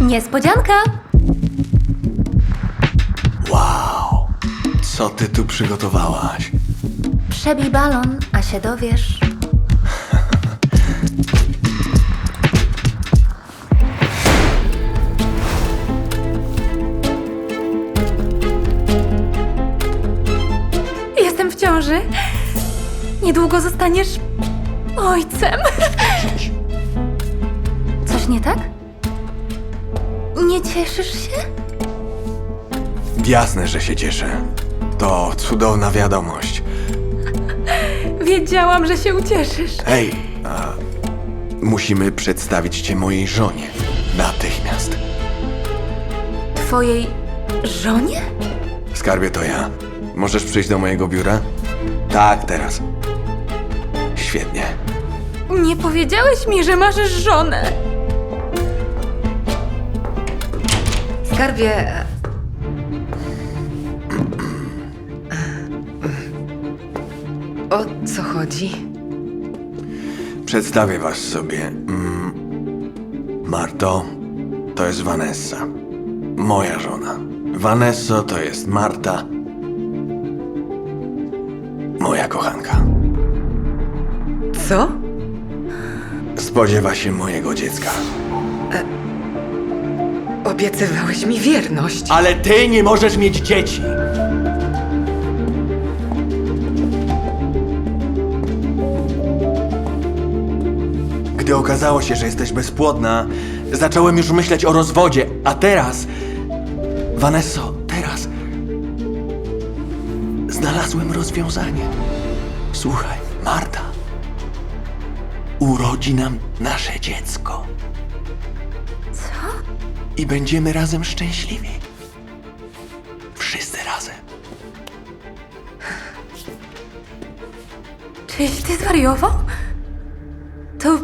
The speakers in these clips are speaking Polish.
Niespodzianka! Wow, co ty tu przygotowałaś? Przebij balon, a się dowiesz. Jestem w ciąży. Niedługo zostaniesz ojcem. Coś nie tak? Nie cieszysz się? Jasne, że się cieszę. To cudowna wiadomość. Wiedziałam, że się ucieszysz. Hej, a musimy przedstawić cię mojej żonie. Natychmiast. Twojej żonie? Skarbie to ja. Możesz przyjść do mojego biura? Tak, teraz. Świetnie. Nie powiedziałeś mi, że masz żonę. Skarbie. O co chodzi? Przedstawię was sobie. Mm, Marto, to jest Vanessa. Moja żona. Vanesso to jest Marta. Moja kochanka. Co? Spodziewa się mojego dziecka. Obiecywałeś mi wierność. Ale ty nie możesz mieć dzieci! Gdy okazało się, że jesteś bezpłodna, zacząłem już myśleć o rozwodzie, a teraz. Vanesso, teraz. Znalazłem rozwiązanie. Słuchaj, Marta. Urodzi nam nasze dziecko. I będziemy razem szczęśliwi. Wszyscy razem. Czyś ty zwariował? To.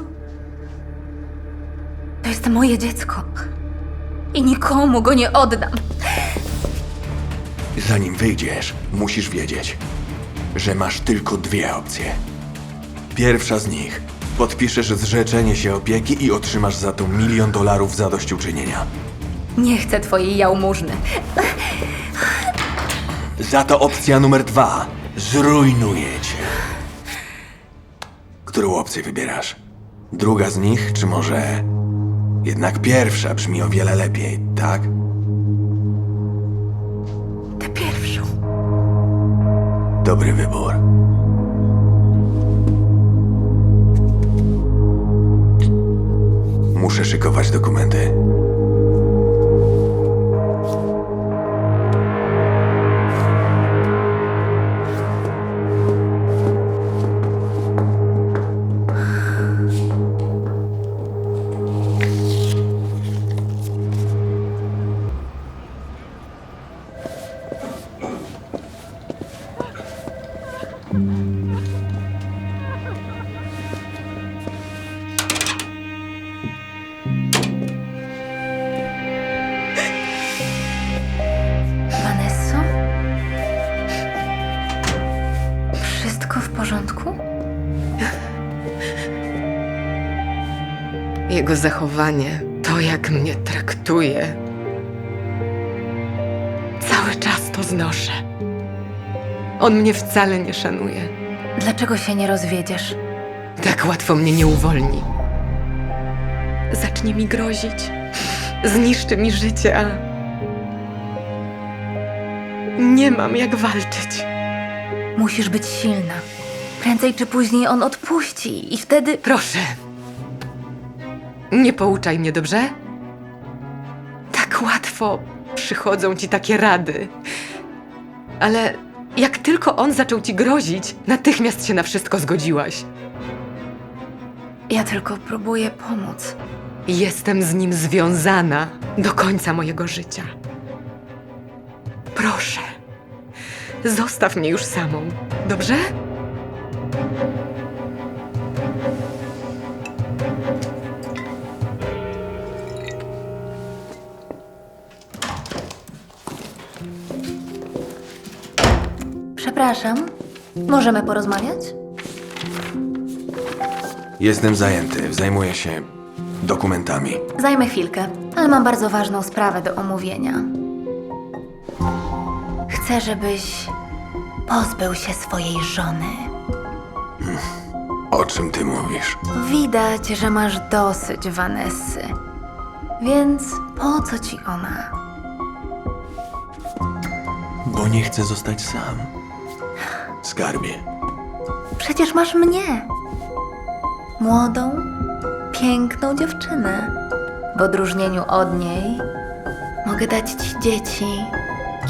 To jest moje dziecko. I nikomu go nie oddam. Zanim wyjdziesz, musisz wiedzieć, że masz tylko dwie opcje. Pierwsza z nich. Podpiszesz zrzeczenie się opieki i otrzymasz za to milion dolarów zadośćuczynienia. Nie chcę twojej jałmużny. Za to opcja numer dwa. Zrujnuję cię. Którą opcję wybierasz? Druga z nich, czy może jednak pierwsza brzmi o wiele lepiej, tak? Tę pierwszą. Dobry wybór. Muszę szykować dokumenty. Jego zachowanie, to jak mnie traktuje. Cały czas to znoszę. On mnie wcale nie szanuje. Dlaczego się nie rozwiedziesz? Tak łatwo mnie nie uwolni. Zacznie mi grozić. Zniszczy mi życie, a. Nie mam jak walczyć. Musisz być silna. Prędzej czy później on odpuści i wtedy. Proszę. Nie pouczaj mnie, dobrze? Tak łatwo przychodzą ci takie rady. Ale jak tylko on zaczął ci grozić, natychmiast się na wszystko zgodziłaś. Ja tylko próbuję pomóc. Jestem z nim związana do końca mojego życia. Proszę, zostaw mnie już samą, dobrze? Przepraszam, możemy porozmawiać? Jestem zajęty, zajmuję się dokumentami. Zajmę chwilkę, ale mam bardzo ważną sprawę do omówienia. Chcę, żebyś pozbył się swojej żony. O czym ty mówisz? Widać, że masz dosyć Vanessy. Więc po co ci ona? Bo nie chcę zostać sam. Skarbie. Przecież masz mnie. Młodą, piękną dziewczynę. W odróżnieniu od niej mogę dać ci dzieci,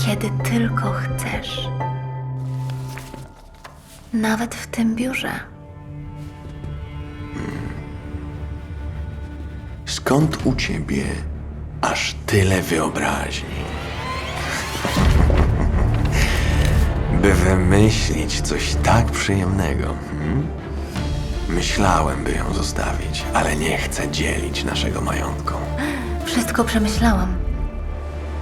kiedy tylko chcesz. Nawet w tym biurze. Skąd u ciebie aż tyle wyobraźni? By wymyślić coś tak przyjemnego. Hmm? Myślałem, by ją zostawić, ale nie chcę dzielić naszego majątku. Wszystko przemyślałam.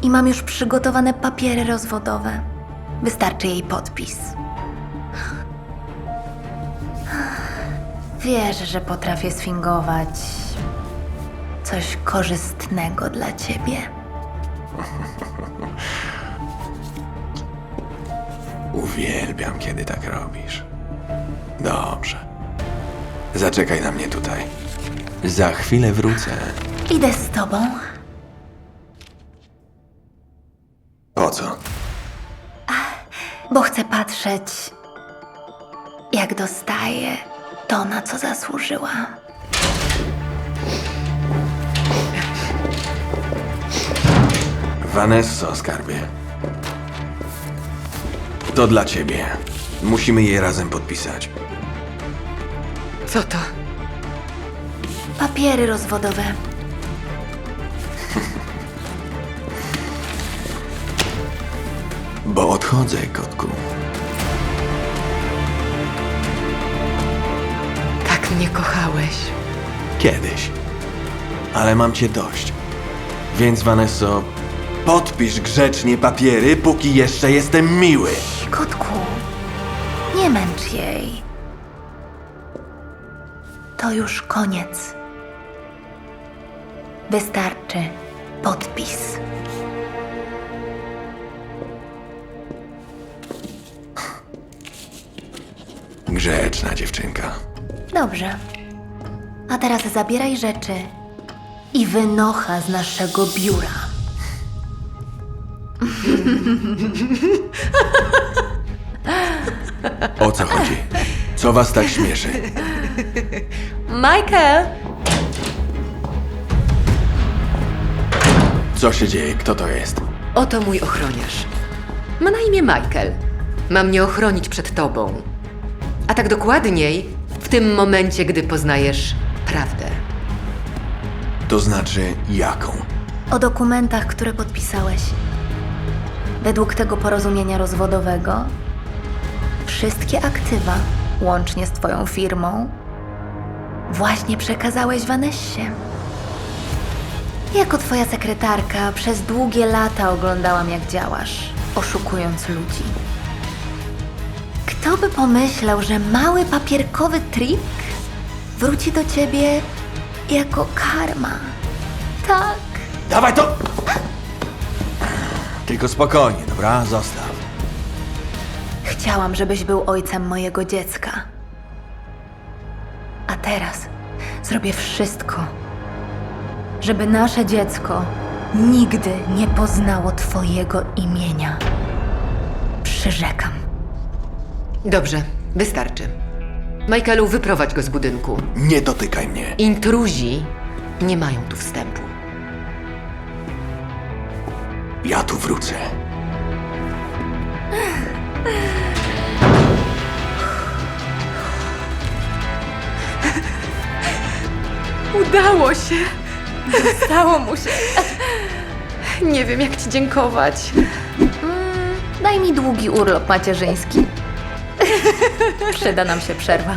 I mam już przygotowane papiery rozwodowe. Wystarczy jej podpis. Wiesz, że potrafię sfingować coś korzystnego dla ciebie. Uwielbiam, kiedy tak robisz. Dobrze. Zaczekaj na mnie tutaj. Za chwilę wrócę. Idę z tobą. Po co? bo chcę patrzeć, jak dostaje to, na co zasłużyła. Vanesso, skarbie. To dla ciebie. Musimy je razem podpisać. Co to? Papiery rozwodowe. Bo odchodzę, kotku. Tak mnie kochałeś. Kiedyś. Ale mam cię dość. Więc, Vanesso, podpisz grzecznie papiery, póki jeszcze jestem miły. Kotku, nie męcz jej. To już koniec. Wystarczy podpis. Grzeczna dziewczynka. Dobrze. A teraz zabieraj rzeczy i wynocha z naszego biura. O co chodzi? Co was tak śmieszy? Michael! Co się dzieje? Kto to jest? Oto mój ochroniarz. Ma na imię Michael. Ma mnie ochronić przed tobą. A tak dokładniej, w tym momencie, gdy poznajesz prawdę. To znaczy jaką? O dokumentach, które podpisałeś. Według tego porozumienia rozwodowego, wszystkie aktywa, łącznie z Twoją firmą, właśnie przekazałeś Vanessie. Jako Twoja sekretarka przez długie lata oglądałam, jak działasz, oszukując ludzi. Kto by pomyślał, że mały papierkowy trik wróci do Ciebie jako karma? Tak. Dawaj to! Tylko spokojnie, dobra? Zostaw. Chciałam, żebyś był ojcem mojego dziecka. A teraz zrobię wszystko, żeby nasze dziecko nigdy nie poznało Twojego imienia. Przyrzekam. Dobrze, wystarczy. Michaelu, wyprowadź go z budynku. Nie dotykaj mnie. Intruzi nie mają tu wstępu. Ja tu wrócę. Udało się! Stało mu się. Nie wiem, jak ci dziękować. Daj mi długi urlop macierzyński. Przyda nam się przerwa.